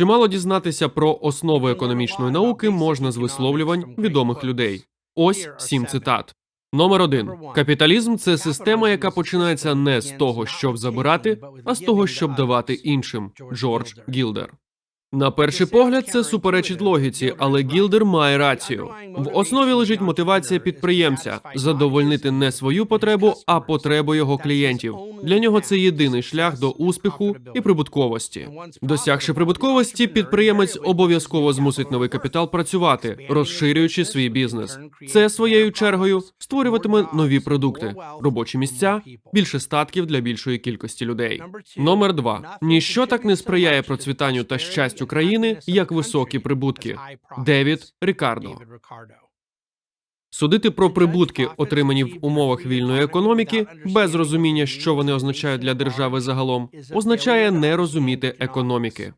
Чимало дізнатися про основи економічної науки можна з висловлювань відомих людей. Ось сім цитат. Номер один капіталізм це система, яка починається не з того, щоб забирати, а з того, щоб давати іншим. Джордж Гілдер. На перший погляд, це суперечить логіці, але Гілдер має рацію. В основі лежить мотивація підприємця задовольнити не свою потребу, а потребу його клієнтів. Для нього це єдиний шлях до успіху і прибутковості. Досягши прибутковості, підприємець обов'язково змусить новий капітал працювати, розширюючи свій бізнес. Це своєю чергою створюватиме нові продукти, робочі місця, більше статків для більшої кількості людей. Номер два ніщо так не сприяє процвітанню та щастю країни, як високі прибутки. Девід Рікардо. Судити про прибутки, отримані в умовах вільної економіки, без розуміння, що вони означають для держави загалом, означає не розуміти економіки.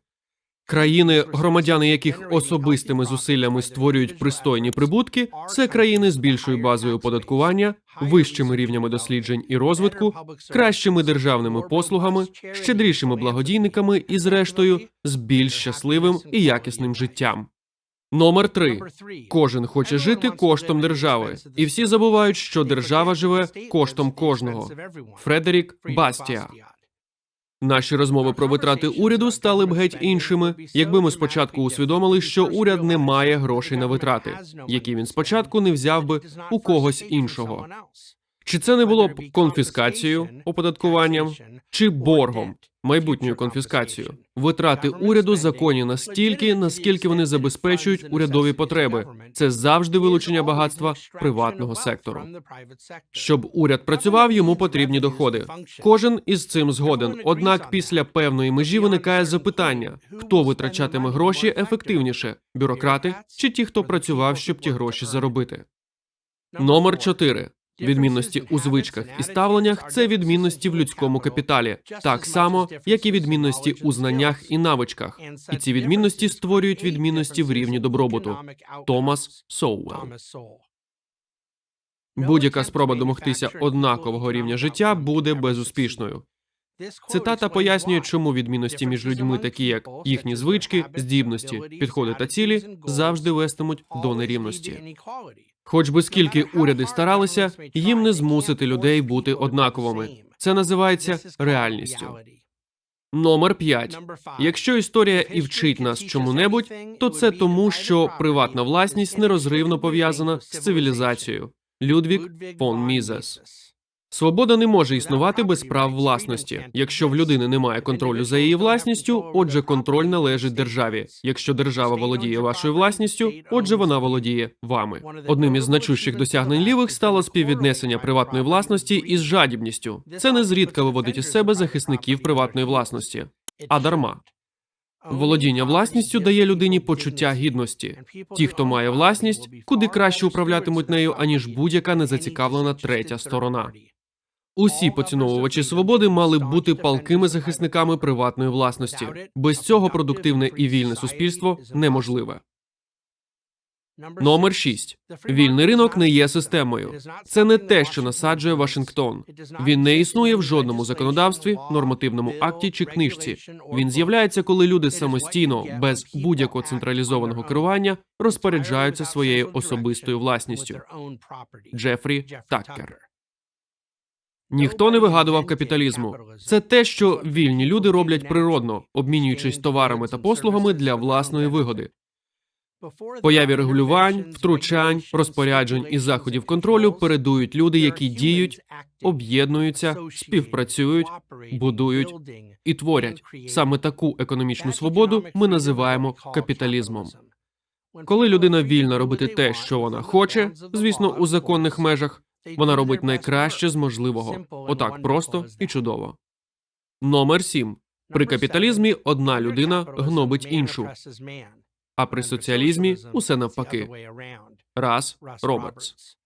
Країни, громадяни яких особистими зусиллями створюють пристойні прибутки, це країни з більшою базою оподаткування, вищими рівнями досліджень і розвитку, кращими державними послугами, щедрішими благодійниками і, зрештою, з більш щасливим і якісним життям. Номер три кожен хоче жити коштом держави, і всі забувають, що держава живе коштом кожного. Фредерік Бастія. Наші розмови про витрати уряду стали б геть іншими, якби ми спочатку усвідомили, що уряд не має грошей на витрати, які він спочатку не взяв би у когось іншого. Чи це не було б конфіскацією, оподаткуванням чи боргом, майбутньою конфіскацією? Витрати уряду законні настільки, наскільки вони забезпечують урядові потреби. Це завжди вилучення багатства приватного сектору. Щоб уряд працював, йому потрібні доходи. Кожен із цим згоден. Однак після певної межі виникає запитання: хто витрачатиме гроші ефективніше бюрократи чи ті, хто працював, щоб ті гроші заробити? Номер 4. Відмінності у звичках і ставленнях це відмінності в людському капіталі, так само як і відмінності у знаннях і навичках. І ці відмінності створюють відмінності в рівні добробуту. Томас Соуел. Будь-яка спроба домогтися однакового рівня життя буде безуспішною. Цитата пояснює, чому відмінності між людьми, такі як їхні звички, здібності, підходи та цілі, завжди вестимуть до нерівності. Хоч би скільки уряди старалися, їм не змусити людей бути однаковими. Це називається реальністю. Номер 5. Якщо історія і вчить нас чому-небудь, то це тому, що приватна власність нерозривно пов'язана з цивілізацією. Людвік фон Мізес. Свобода не може існувати без прав власності. Якщо в людини немає контролю за її власністю, отже, контроль належить державі. Якщо держава володіє вашою власністю, отже, вона володіє вами. Одним із значущих досягнень лівих стало співвіднесення приватної власності із жадібністю. Це незрідка виводить із себе захисників приватної власності, а дарма. Володіння власністю дає людині почуття гідності. Ті, хто має власність, куди краще управлятимуть нею, аніж будь-яка незацікавлена третя сторона. Усі поціновувачі свободи мали б бути палкими захисниками приватної власності. Без цього продуктивне і вільне суспільство неможливе. Номер 6. Вільний ринок не є системою. Це не те, що насаджує Вашингтон. Він не існує в жодному законодавстві, нормативному акті чи книжці. Він з'являється, коли люди самостійно, без будь-якого централізованого керування, розпоряджаються своєю особистою власністю. Джефрі Таккер. Ніхто не вигадував капіталізму. Це те, що вільні люди роблять природно, обмінюючись товарами та послугами для власної вигоди. Появі регулювань, втручань, розпоряджень і заходів контролю передують люди, які діють, об'єднуються, співпрацюють, будують і творять. Саме таку економічну свободу ми називаємо капіталізмом. Коли людина вільна робити те, що вона хоче, звісно, у законних межах, вона робить найкраще з можливого, отак просто і чудово. Номер 7. При капіталізмі одна людина гнобить іншу, а при соціалізмі усе навпаки. Раз Робертс.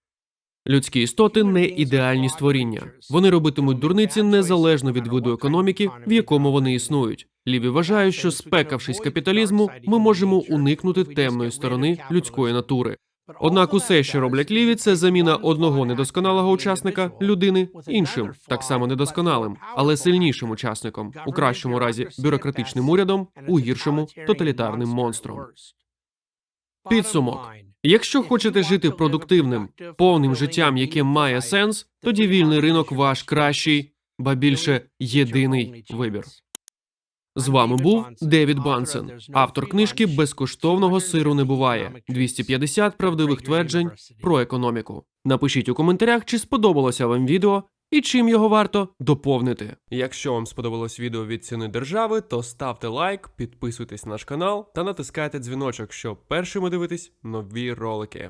Людські істоти не ідеальні створіння. Вони робитимуть дурниці незалежно від виду економіки, в якому вони існують. Ліві вважають, що спекавшись капіталізму, ми можемо уникнути темної сторони людської натури. Однак усе, що роблять ліві, це заміна одного недосконалого учасника людини іншим, так само недосконалим, але сильнішим учасником, у кращому разі бюрократичним урядом, у гіршому тоталітарним монстром. Підсумок. Якщо хочете жити продуктивним, повним життям, яке має сенс, тоді вільний ринок ваш кращий, ба більше єдиний вибір. З вами був Девід Бансен, автор книжки Безкоштовного сиру не буває 250 правдивих тверджень про економіку. Напишіть у коментарях, чи сподобалося вам відео і чим його варто доповнити. Якщо вам сподобалось відео від ціни держави, то ставте лайк, підписуйтесь на наш канал та натискайте дзвіночок, щоб першими дивитись нові ролики.